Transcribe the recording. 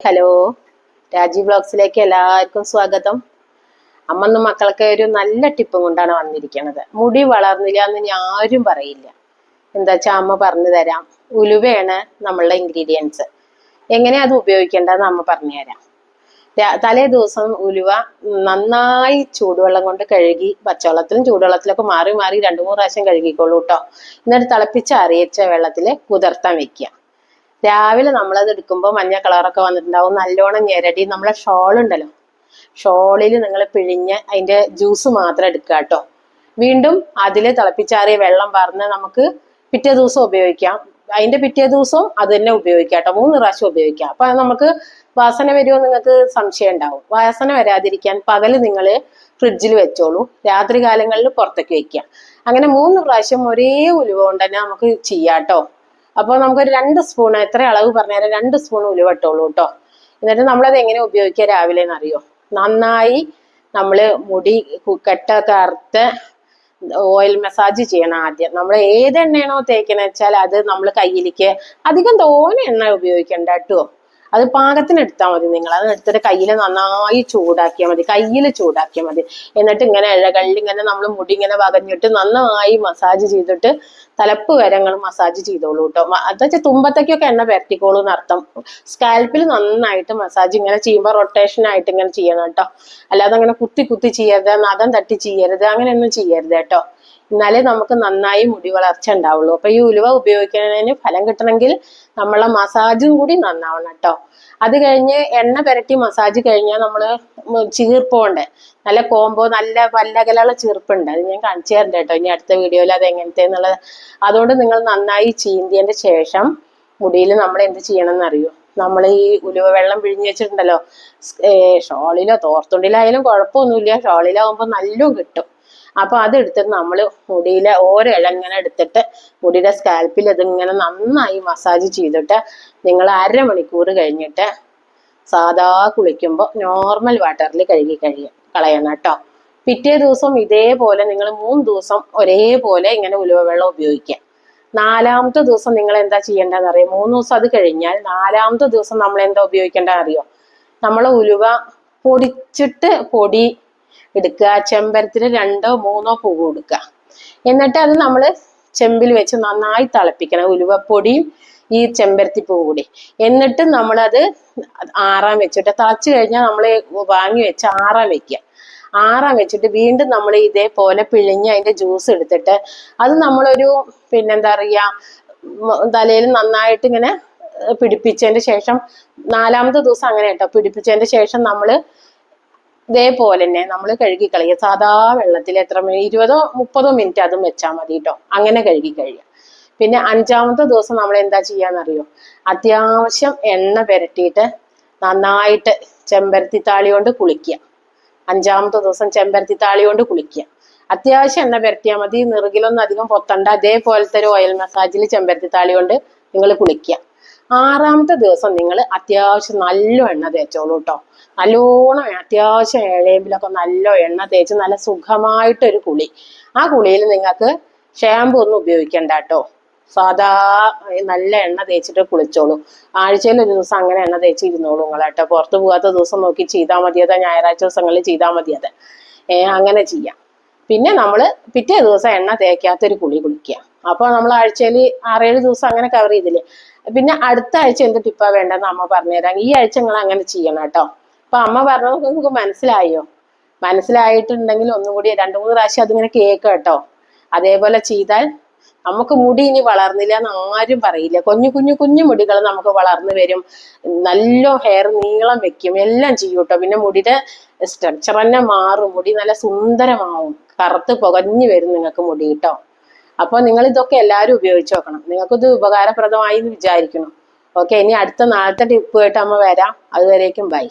Hello. Rajeev ബ്ലോഗ്സിലേക്ക് എല്ലാവർക്കും സ്വാഗതം. അമ്മന്ന് മക്കൾക്ക് ഒരു നല്ല ടിപ്പും കൊണ്ടാണ് വന്നിരിക്കുന്നത് മുടി വളർന്നില്ല എന്ന് ഞാൻ ആരും പറയില്ല. എന്താ വെച്ചാൽ അമ്മ പറഞ്ഞു തരാം. ഉലുവയാണ് നമ്മളുടെ ഇൻഗ്രീഡിയൻസ് എങ്ങനെ അത് ഉപയോഗിക്കേണ്ടതെന്ന് അമ്മ പറഞ്ഞു തരാം. തലേ ദിവസം ഉലുവ നന്നായി ചൂടുവെള്ളം കൊണ്ട് കഴുകി പച്ചവെള്ളത്തിലും ചൂടുവെള്ളത്തിലൊക്കെ മാറി മാറി രണ്ടു മൂന്ന് പ്രാവശ്യം കഴുകിക്കോളൂ കേട്ടോ എന്നിട്ട് തിളപ്പിച്ച് അറിയിച്ച വെള്ളത്തിൽ കുതിർത്താൻ വെക്കുക. രാവിലെ നമ്മളത് എടുക്കുമ്പോൾ മഞ്ഞ കളറൊക്കെ വന്നിട്ടുണ്ടാവും. നല്ലോണം ഞെരടി. നമ്മളെ ഷോൾ ഉണ്ടല്ലോ ഷോളിൽ നിങ്ങൾ പിഴിഞ്ഞ് അതിന്റെ ജ്യൂസ് മാത്രം എടുക്കുക കേട്ടോ. വീണ്ടും അതിൽ തിളപ്പിച്ചാറിയ വെള്ളം പറഞ്ഞ് നമുക്ക് പിറ്റേ ദിവസം ഉപയോഗിക്കാം. അതിന്റെ പിറ്റേ ദിവസവും അത് തന്നെ ഉപയോഗിക്കാം കേട്ടോ. മൂന്ന് പ്രാവശ്യം ഉപയോഗിക്കാം. അപ്പൊ നമുക്ക് വാസന വരുമോ നിങ്ങൾക്ക് സംശയം ഉണ്ടാവും. വാസന വരാതിരിക്കാൻ പകൽ നിങ്ങൾ ഫ്രിഡ്ജിൽ വെച്ചോളൂ. രാത്രി കാലങ്ങളിൽ പുറത്തേക്ക് വെക്കുക. അങ്ങനെ മൂന്ന് പ്രാവശ്യം ഒരേ ഉലുവ കൊണ്ട് തന്നെ നമുക്ക് ചെയ്യാം കേട്ടോ. അപ്പോൾ നമുക്കൊരു രണ്ട് സ്പൂൺ എത്ര അളവ് പറഞ്ഞുതരാം രണ്ട് സ്പൂൺ ഉലുവട്ടുള്ളൂ കേട്ടോ എന്നിട്ട് നമ്മളത് എങ്ങനെ ഉപയോഗിക്കുക രാവിലെ എന്നറിയോ? നന്നായി നമ്മൾ മുടി കെട്ട അറുത്ത് ഓയിൽ മസാജ് ചെയ്യണം ആദ്യം. നമ്മൾ ഏത് എണ്ണയാണോ തേക്കണ വെച്ചാൽ അത് നമ്മൾ കയ്യിലേക്ക് അധികം തോനെ എണ്ണ ഉപയോഗിക്കണ്ട കേട്ടോ അത് പാകത്തിന് എടുത്താൽ മതി നിങ്ങൾ. അത് എടുത്തിട്ട് കയ്യിൽ നന്നായി ചൂടാക്കിയാൽ മതി. കയ്യിൽ ചൂടാക്കിയാൽ മതി. എന്നിട്ട് ഇങ്ങനെ ഇഴകളിൽ ഇങ്ങനെ നമ്മൾ മുടി ഇങ്ങനെ വകഞ്ഞിട്ട് നന്നായി മസാജ് ചെയ്തിട്ട് തലപ്പ് വരെ നിങ്ങൾ മസാജ് ചെയ്തോളൂ കേട്ടോ അത് വെച്ചാൽ തുമ്പത്തേക്കൊക്കെ എണ്ണ പരത്തിക്കോളൂ എന്നർത്ഥം സ്കാൽപ്പിൽ നന്നായിട്ട് മസാജ് ഇങ്ങനെ ചെയ്യുമ്പോൾ റൊട്ടേഷൻ ആയിട്ട് ഇങ്ങനെ ചെയ്യണം കേട്ടോ അല്ലാതെ അങ്ങനെ കുത്തി കുത്തി ചെയ്യരുത് നഖം തട്ടി ചെയ്യരുത് അങ്ങനെയൊന്നും ചെയ്യരുത് കേട്ടോ എന്നാലേ നമുക്ക് നന്നായി മുടി വളർച്ച ഉണ്ടാവുള്ളൂ. അപ്പൊ ഈ ഉലുവ ഉപയോഗിക്കുന്നതിന് ഫലം കിട്ടണമെങ്കിൽ നമ്മളെ മസാജും കൂടി നന്നാവണം കേട്ടോ. അത് കഴിഞ്ഞ് എണ്ണ പുരട്ടി മസാജ് കഴിഞ്ഞാൽ നമ്മൾ ചീർപ്പുണ്ട്. നല്ല കോമ്പോ നല്ല പല്ലകലുള്ള ചീർപ്പുണ്ട്. അത് ഞാൻ കാണിച്ചു തരണ്ട കേട്ടോ. ഇനി അടുത്ത വീഡിയോയിൽ അത് എങ്ങനത്തെ എന്നുള്ളത് അതുകൊണ്ട് നിങ്ങൾ നന്നായി ചീന്തിയതിന്റെ ശേഷം മുടിയിൽ നമ്മൾ എന്ത് ചെയ്യണം എന്നറിയോ നമ്മൾ ഈ ഉലുവ വെള്ളം പിഴിഞ്ഞ് വെച്ചിട്ടുണ്ടല്ലോ. ഷോളിലോ തോർത്തുണ്ടിലായാലും കുഴപ്പമൊന്നുമില്ല. ഷോളിലാവുമ്പോൾ നല്ലോണം കിട്ടും. അപ്പൊ അതെടുത്തിട്ട് നമ്മൾ മുടിയിലെ ഓരോ ഇളങ്ങനെ എടുത്തിട്ട് മുടിയുടെ സ്കാൽപ്പിൽ ഇതിങ്ങനെ നന്നായി മസാജ് ചെയ്തിട്ട് നിങ്ങൾ അരമണിക്കൂർ കഴിഞ്ഞിട്ട് സാധാ കുളിക്കുമ്പോൾ നോർമൽ വാട്ടറിൽ കഴുകി കഴിയും കളയണം കേട്ടോ. പിറ്റേ ദിവസം ഇതേപോലെ നിങ്ങൾ മൂന്ന് ദിവസം ഒരേപോലെ ഇങ്ങനെ ഉലുവ വെള്ളം ഉപയോഗിക്കാം. നാലാമത്തെ ദിവസം നിങ്ങൾ എന്താ ചെയ്യേണ്ടതെന്ന് അറിയോ? മൂന്ന് ദിവസം അത് കഴിഞ്ഞാൽ നാലാമത്തെ ദിവസം നമ്മൾ എന്താ ഉപയോഗിക്കേണ്ടത് അറിയോ? നമ്മൾ ഉലുവ പൊടിച്ചിട്ട് പൊടി എടുക്കുക. ചെമ്പരത്തിന് രണ്ടോ മൂന്നോ പൂവ് കൊടുക്കുക. എന്നിട്ട് അത് നമ്മൾ ചെമ്പിൽ വെച്ച് നന്നായി തിളപ്പിക്കണം. ഉലുവപ്പൊടിയും ഈ ചെമ്പരത്തി പൂ കൂടി. എന്നിട്ട് നമ്മളത് ആറാൻ വെച്ചിട്ട് തിളച്ച് കഴിഞ്ഞാൽ നമ്മൾ വാങ്ങി വെച്ച് ആറാൻ വെക്കുക. ആറാൻ വെച്ചിട്ട് വീണ്ടും നമ്മൾ ഇതേപോലെ പിഴിഞ്ഞ് അതിന്റെ ജ്യൂസ് എടുത്തിട്ട് അത് നമ്മളൊരു പിന്നെന്താ പറയുക തലയിൽ നന്നായിട്ട് ഇങ്ങനെ പിടിപ്പിച്ചതിന് ശേഷം നാലാമത്തെ ദിവസം അങ്ങനെ കേട്ടോ. പിടിപ്പിച്ചതിന് ശേഷം നമ്മൾ ഇതേപോലെ തന്നെ നമ്മൾ കഴുകി കളയുക സാധാ വെള്ളത്തിൽ എത്ര ഇരുപതോ മുപ്പതോ മിനിറ്റ് അതും വെച്ചാൽ മതി കേട്ടോ അങ്ങനെ കഴുകി കഴിയുക പിന്നെ അഞ്ചാമത്തെ ദിവസം നമ്മൾ എന്താ ചെയ്യാന്നറിയോ? അത്യാവശ്യം എണ്ണ പുരട്ടിയിട്ട് നന്നായിട്ട് ചെമ്പരത്തി താളി കൊണ്ട് കുളിക്കുക. അഞ്ചാമത്തെ ദിവസം ചെമ്പരത്തി താളി കൊണ്ട് കുളിക്കുക. അത്യാവശ്യം എണ്ണ പുരട്ടിയാൽ മതി. നിറുകിലൊന്നും അധികം പൊത്തണ്ട. അതേപോലത്തെ ഒരു ഓയിൽ മസാജിൽ ചെമ്പരത്തി താളി കൊണ്ട് നിങ്ങൾ കുളിക്കുക. ആറാമത്തെ ദിവസം നിങ്ങൾ അത്യാവശ്യം നല്ല എണ്ണ തേച്ചോളൂ കേട്ടോ നല്ലോണം അത്യാവശ്യം ഇഴയമ്പിലൊക്കെ നല്ല എണ്ണ തേച്ച് നല്ല സുഖമായിട്ടൊരു കുളി. ആ കുളിയിൽ നിങ്ങൾക്ക് ഷാമ്പു ഒന്നും ഉപയോഗിക്കണ്ട കേട്ടോ സാധാ നല്ല എണ്ണ തേച്ചിട്ട് കുളിച്ചോളൂ. ആഴ്ചയിൽ ഒരു ദിവസം അങ്ങനെ എണ്ണ തേച്ച് ഇരുന്നോളൂ നിങ്ങൾ കേട്ടോ പുറത്ത് പോകാത്ത ദിവസം നോക്കി ചെയ്താൽ മതി അത് ഞായറാഴ്ച ദിവസങ്ങളിൽ ചെയ്താൽ മതി അത്. ഏ അങ്ങനെ ചെയ്യാം. പിന്നെ നമ്മൾ പിറ്റേ ദിവസം എണ്ണ തേക്കാത്തൊരു കുളി കുളിക്കുക. അപ്പോൾ നമ്മൾ ആഴ്ചയിൽ ആറേഴ് ദിവസം അങ്ങനെ കവർ ചെയ്തില്ലേ? പിന്നെ അടുത്ത ആഴ്ച എന്ത് ടിപ്പാ വേണ്ടെന്ന് അമ്മ പറഞ്ഞുതരാം. ഈ ആഴ്ച നിങ്ങൾ അങ്ങനെ ചെയ്യണം കേട്ടോ. അപ്പൊ അമ്മ പറഞ്ഞു നിങ്ങൾക്ക് മനസ്സിലായോ? മനസ്സിലായിട്ടുണ്ടെങ്കിൽ ഒന്നും കൂടി രണ്ടു മൂന്ന് പ്രാവശ്യം അതിങ്ങനെ കേക്ക് കേട്ടോ. അതേപോലെ ചെയ്താൽ നമുക്ക് മുടി ഇനി വളർന്നില്ല എന്ന് ആരും പറയില്ല. കുഞ്ഞു കുഞ്ഞു കുഞ്ഞു മുടികൾ നമുക്ക് വളർന്നു വരും. നല്ല ഹെയർ നീളം വെക്കും. എല്ലാം ചെയ്യും കേട്ടോ. പിന്നെ മുടിയുടെ സ്ട്രക്ചർ തന്നെ മാറും. മുടി നല്ല സുന്ദരമാവും. കറുത്ത് പുകഞ്ഞു വരും നിങ്ങൾക്ക് മുടി കേട്ടോ. അപ്പൊ നിങ്ങൾ ഇതൊക്കെ എല്ലാവരും ഉപയോഗിച്ച് നോക്കണം. നിങ്ങൾക്കിത് ഉപകാരപ്രദമായി എന്ന് വിചാരിക്കുന്നു. ഓക്കെ ഇനി അടുത്ത നാളത്തെ ടിപ്പുമായിട്ട് അമ്മ വരാം. അതുവരേക്കും ബൈ